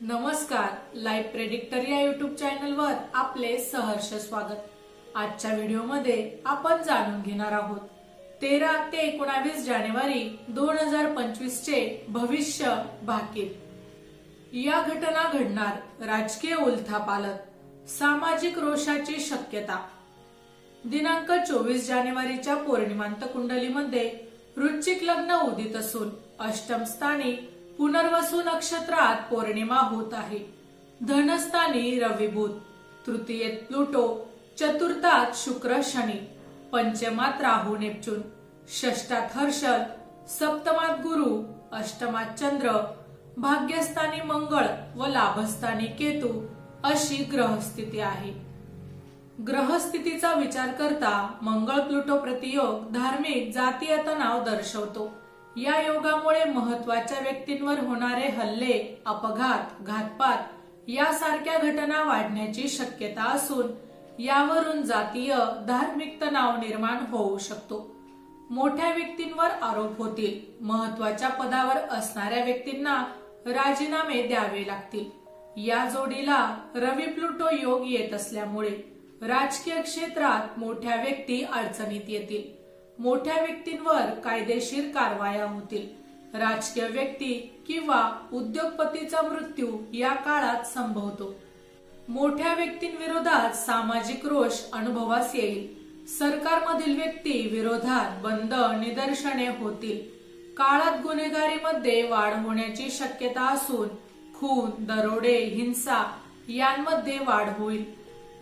नमस्कार live predictor या YouTube चॅनलवर आपले सहर्ष स्वागत. आजच्या व्हिडिओमध्ये आपण जाणून घेणार आहोत तेरा ते एकोणावीस जानेवारी दोन हजार पंचवीस चे भविष्य भाकीत या घटना घडणार राजकीय उलथापालत सामाजिक रोषाची शक्यता. दिनांक चोवीस जानेवारीच्या पौर्णिमांत कुंडलीमध्ये वृश्चिक लग्न उदित असून अष्टम स्थानी पुनर्वसू नक्षत्रात पौर्णिमा होत आहे. धनस्थानी रविभूत तृतीयेत प्लुटो चतुर्थात शुक्र शनी पंचमात राहू नेपच्यून षष्टात हर्षद सप्तमात गुरु अष्टमात चंद्र भाग्यस्थानी मंगळ व लाभस्थानी केतू अशी ग्रहस्थिती आहे. ग्रहस्थितीचा विचार करता मंगळ प्लुटो प्रतियोग धार्मिक जातीय तणाव दर्शवतो. या योगामुळे महत्त्वाच्या व्यक्तींवर होणारे हल्ले अपघात घातपात यासारख्या घटना वाढण्याची शक्यता असून यावरून जातीय धार्मिक तणाव निर्माण होऊ शकतो. मोठ्या व्यक्तींवर आरोप होतील. महत्त्वाच्या पदावर असणाऱ्या व्यक्तींना राजीनामे द्यावे लागतील. या जोडीला रवी प्लुटो योग येत असल्यामुळे राजकीय क्षेत्रात मोठ्या व्यक्ती अडचणीत येतील. मोठ्या व्यक्तींवर कायदेशीर कारवाया होतील. राजकीय व्यक्ती किंवा उद्योगपतीचा मृत्यू या काळात संभवतो. मोठ्या व्यक्तींविरोधात सामाजिक रोष अनुभवास येईल. सरकारमधील व्यक्ती विरोधात बंद निदर्शने होतील. काळात गुन्हेगारीमध्ये वाढ होण्याची शक्यता असून खून दरोडे हिंसा यांमध्ये वाढ होईल.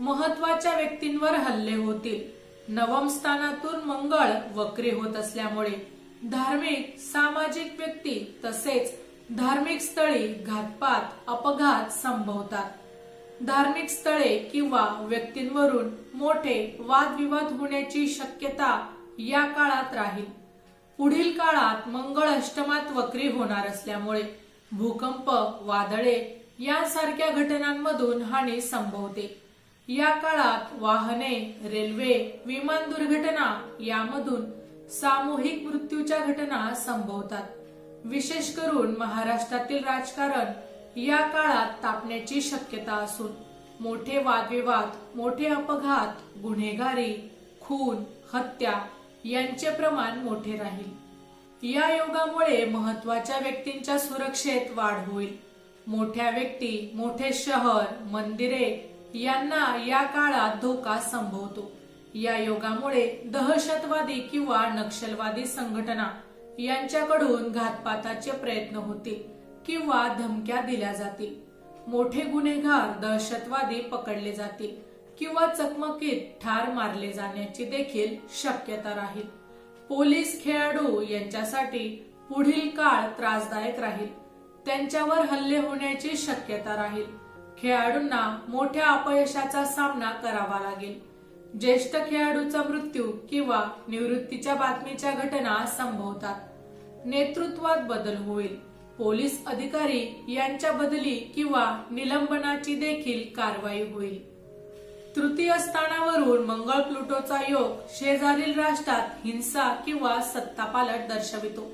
महत्त्वाच्या व्यक्तींवर हल्ले होतील. नवम स्थानातून मंगळ वक्री होत असल्यामुळे धार्मिक सामाजिक व्यक्ती तसेच धार्मिक स्थळी घातपात अपघात संभवतात. धार्मिक स्थळे किंवा व्यक्तींवरून मोठे वादविवाद होण्याची शक्यता या काळात राहील. पुढील काळात मंगळ अष्टमात वक्री होणार असल्यामुळे भूकंप वादळे यांसारख्या घटनांमधून हानी संभवते. या काळात वाहने रेल्वे विमान दुर्घटना यामधून सामूहिक मृत्यूच्या घटना संभवतात. विशेष करून महाराष्ट्रातील राजकारण या काळात तापण्याची शक्यता असून मोठे वादविवाद मोठे अपघात गुन्हेगारी खून हत्या यांचे प्रमाण मोठे राहील. या योगामुळे महत्त्वाच्या व्यक्तींच्या सुरक्षेत वाढ होईल. मोठ्या व्यक्ती मोठे शहर मंदिरे यांना या काळात धोका संभवतो. या योगामुळे दहशतवादी किंवा नक्षलवादी संघटना यांच्याकडून घातपाताचे प्रयत्न होतील किंवा धमक्या दिल्या जातील. मोठे गुन्हेगार दहशतवादी पकडले जातील किंवा चकमकीत ठार मारले जाण्याची देखील शक्यता राहील. पोलीस खेळाडू यांच्यासाठी पुढील काळ त्रासदायक राहील. त्यांच्यावर हल्ले होण्याची शक्यता राहील. खेळाडूंना मोठ्या अपयशाचा सामना करावा लागेल. ज्येष्ठ खेळाडूचा मृत्यू किंवा निवृत्तीच्या बातमीच्या घटना संभवतात. नेतृत्वात बदल होईल. पोलीस अधिकारी यांच्या बदली किंवा निलंबनाची देखील कारवाई होईल. तृतीय स्थानावरून मंगळ प्लुटोचा योग शेजारील राष्ट्रात हिंसा किंवा सत्तापालट दर्शवितो.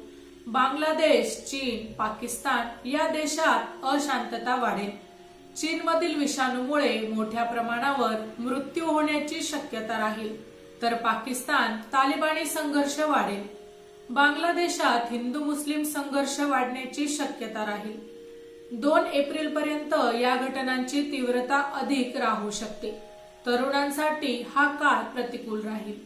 बांगलादेश चीन पाकिस्तान या देशात अशांतता वाढेल. चीनमधील विषाणूमुळे मोठ्या प्रमाणावर मृत्यू होण्याची शक्यता राहील. तर पाकिस्तान तालिबानी संघर्ष वाढेल. बांगलादेशात हिंदू मुस्लिम संघर्ष वाढण्याची शक्यता राहील. दोन एप्रिल पर्यंत या घटनांची तीव्रता अधिक राहू शकते. तरुणांसाठी हा काळ प्रतिकूल राहील.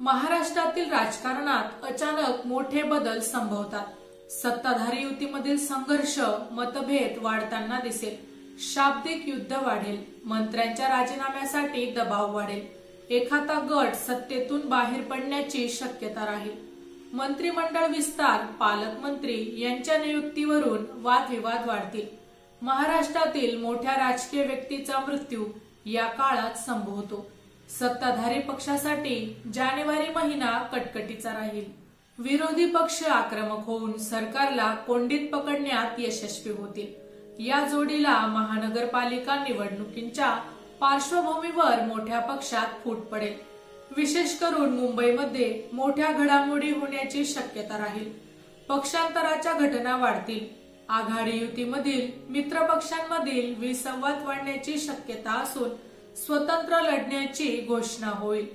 महाराष्ट्रातील राजकारणात अचानक मोठे बदल संभवतात. सत्ताधारी युतीमधील संघर्ष मतभेद वाढताना दिसेल. शाब्दिक युद्ध वाढेल. मंत्र्यांच्या राजीनाम्यासाठी दबाव वाढेल. एखादा गट सत्तेतून बाहेर पडण्याची शक्यता राहील. मंत्रिमंडळ विस्तार पालकमंत्री यांच्या नियुक्तीवरून वादविवाद वाढतील. महाराष्ट्रातील मोठ्या राजकीय व्यक्तीचा मृत्यू या काळात संभवतो सत्ताधारी पक्षासाठी जानेवारी महिना कटकटीचा राहील. विरोधी पक्ष आक्रमक होऊन सरकारला कोंडीत पकडण्यात यशस्वी होतील. या जोडीला महानगरपालिका निवडणुकींच्या पार्श्वभूमीवर मोठ्या पक्षात फूट पडेल. विशेष करून मुंबईमध्ये मोठ्या घडामोडी होण्याची शक्यता राहील. पक्षांतराच्या घटना वाढतील. आघाडी युतीमधील मित्रपक्षांमधील विसंवाद वाढण्याची शक्यता असून स्वतंत्र लढण्याची घोषणा होईल.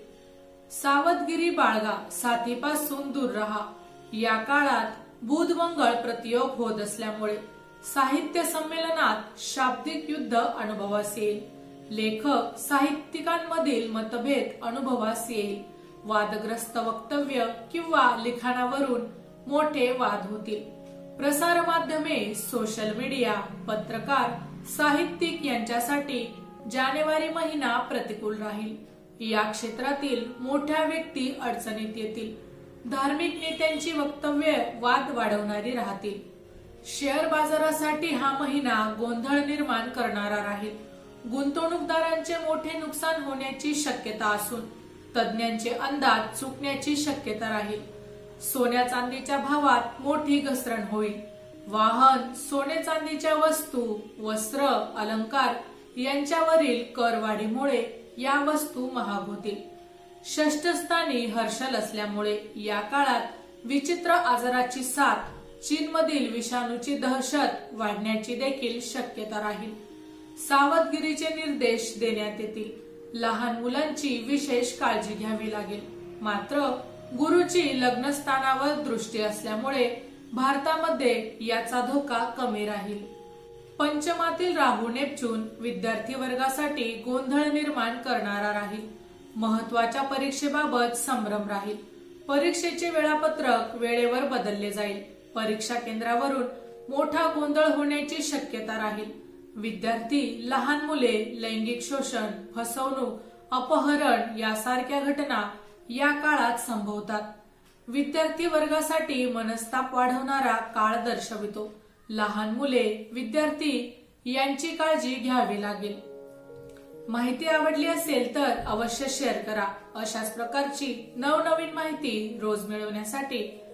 सावधगिरी बाळगा साथीपासून दूर राहा. या काळात बुध मंगळ प्रतियोग होत असल्यामुळे साहित्य संमेलनात शाब्दिक युद्ध अनुभवास येईल लेखक साहित्यिकांमधील मतभेद अनुभवास येईल वादग्रस्त वक्तव्य किंवा लिखाणावरून मोठे वाद होतील. प्रसार माध्यमे सोशल मीडिया पत्रकार साहित्यिक यांच्यासाठी जानेवारी महिना प्रतिकूल राहील. या क्षेत्रातील मोठ्या व्यक्ती अडचणीत येतील. धार्मिक नेत्यांची वक्तव्य वाद वाढवणारी राहतील. शेअर बाजारासाठी हा महिना गोंधळ निर्माण करणारा राहील. गुंतवणूकदारांचे मोठे नुकसान होण्याची शक्यता असून तज्ज्ञांचे अंदाज चुकण्याची शक्यता राहील. सोन्या चांदीच्या भावात मोठी घसरण होईल. वाहन सोने चांदीच्या वस्तू वस्त्र अलंकार यांच्यावरील करवाढीमुळे या वस्तू महाग होतील. षष्ठस्थानी हर्षल असल्यामुळे या काळात विचित्र आजाराची साथ चीनमधील विषाणूची दहशत वाढण्याची देखील शक्यता राहील. सावधगिरीचे निर्देश देण्यात येतील. लहान मुलांची विशेष काळजी घ्यावी लागेल. मात्र गुरुची लग्नस्थानावर दृष्टी असल्यामुळे भारतामध्ये याचा धोका कमी राहील. पंचमातील राहू नेपच्यून विद्यार्थी वर्गासाठी गोंधळ निर्माण करणारा राहील. महत्त्वाच्या परीक्षेबाबत संभ्रम राहील. परीक्षेचे वेळापत्रक वेळेवर बदलले जाईल. परीक्षा केंद्रावरून मोठा गोंधळ होण्याची शक्यता राहील. विद्यार्थी लहान मुले लैंगिक शोषण फसवणूक अपहरण यासारख्या घटना या काळात संभवतात. विद्यार्थी वर्गासाठी मनस्ताप वाढवणारा काळ दर्शवितो. लहान मुले विद्यार्थी यांची काळजी घ्यावी लागेल. माहिती आवडली असेल तर अवश्य शेअर करा. अशाच प्रकारची नवनवीन माहिती रोज मिळवण्यासाठी